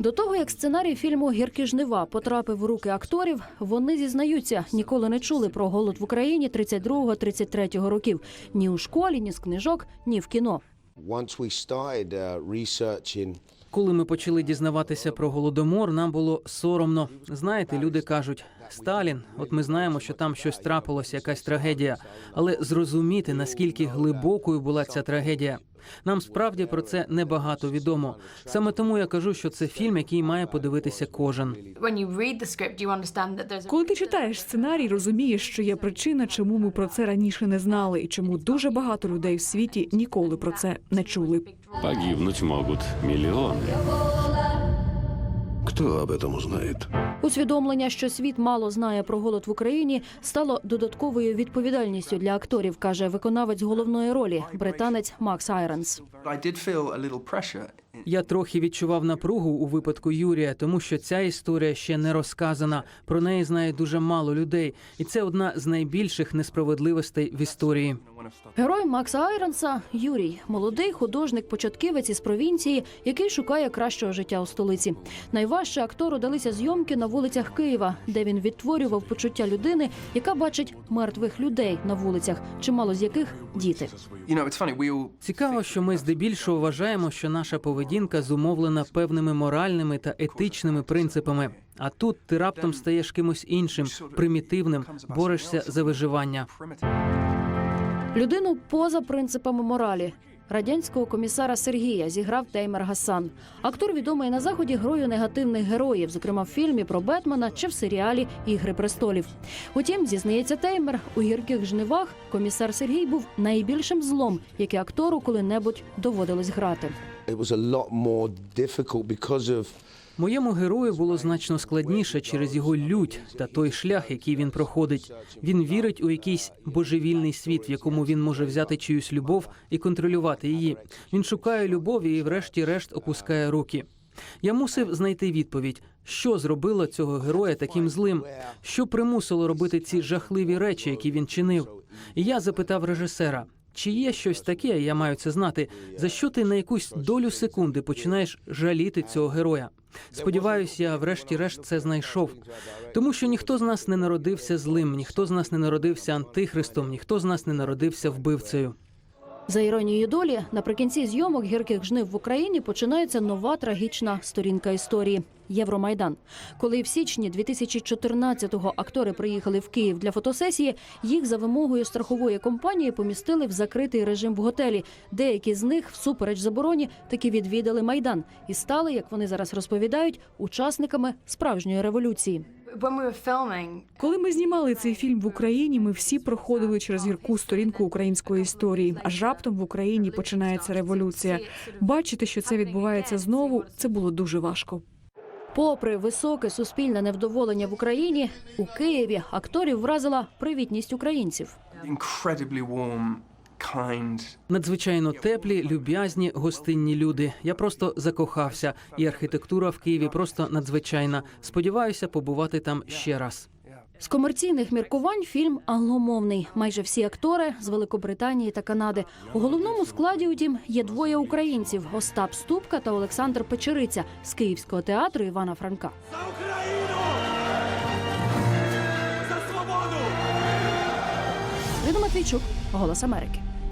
До того як сценарій фільму Гіркі жнива потрапив в руки акторів, вони зізнаються, ніколи не чули про голод в Україні 32-33 років ні у школі, ні з книжок, ні в кіно. Uh, Коли ми почали дізнаватися про голодомор, нам було соромно. Знаєте, люди кажуть, Сталін, от ми знаємо, що там щось трапилося, якась трагедія, але зрозуміти наскільки глибокою була ця трагедія. Нам справді про це небагато відомо. Саме тому я кажу, що це фільм, який має подивитися кожен. Коли ти читаєш сценарій, розумієш, що є причина, чому ми про це раніше не знали, і чому дуже багато людей в світі ніколи про це не чули. Погибнуть можуть миллионы. Кто об этом узнает? Усвідомлення, що світ мало знає про голод в Україні, стало додатковою відповідальністю для акторів, каже виконавець головної ролі, британець Макс Айронс. Я трохи відчував напругу у випадку Юрія, тому що ця історія ще не розказана. Про неї знає дуже мало людей, і це одна з найбільших несправедливостей в історії. Герой Макса Айронса Юрій, молодий художник-початківець із провінції, який шукає кращого життя у столиці. Найважче актору далися зйомки на вулицях Києва, де він відтворював почуття людини, яка бачить мертвих людей на вулицях, чимало з яких діти. Цікаво, що ми здебільшого вважаємо, що наша поведінка зумовлена певними моральними та етичними принципами. А тут ти раптом стаєш кимось іншим, примітивним, борешся за виживання. Людину поза принципами моралі. Радянського комісара Сергія зіграв Теймер Гасан. Актор відомий на заході грою негативних героїв, зокрема в фільмі про Бетмена чи в серіалі Ігри престолів. Утім, зізнається Теймер, у гірких жнивах комісар Сергій був найбільшим злом, яке актору коли-небудь доводилось грати. it was a lot more difficult because of Моєму герою було значно складніше через його лють та той шлях, який він проходить. Він вірить у якийсь божевільний світ, в якому він може взяти чиюсь любов і контролювати її. Він шукає любові і, врешті-решт, опускає руки. Я мусив знайти відповідь, що зробило цього героя таким злим, що примусило робити ці жахливі речі, які він чинив. І я запитав режисера. Чи є щось таке, я маю це знати, за що ти на якусь долю секунди починаєш жаліти цього героя? Сподіваюся, я врешті-решт це знайшов. Тому що ніхто з нас не народився злим, ніхто з нас не народився антихристом, ніхто з нас не народився вбивцею. За іронією долі, наприкінці зйомок гірких жнив в Україні починається нова трагічна сторінка історії Євромайдан. Коли в січні 2014-го актори приїхали в Київ для фотосесії, їх за вимогою страхової компанії помістили в закритий режим в готелі. Деякі з них, всупереч забороні, таки відвідали майдан і стали, як вони зараз розповідають, учасниками справжньої революції. When we were Коли ми знімали цей фільм в Україні, ми всі проходили через гірку сторінку української історії. Аж раптом в Україні починається революція. Бачити, що це відбувається знову, це було дуже важко. Попри високе суспільне невдоволення в Україні, у Києві акторів вразила привітність українців. Надзвичайно теплі, люб'язні, гостинні люди. Я просто закохався, і архітектура в Києві просто надзвичайна. Сподіваюся побувати там ще раз. З комерційних міркувань фільм англомовний. Майже всі актори з Великобританії та Канади. У головному складі, утім, є двоє українців: Остап Ступка та Олександр Печериця з Київського театру Івана Франка. За Україну! За свободу! Матвійчук, Голос Америки.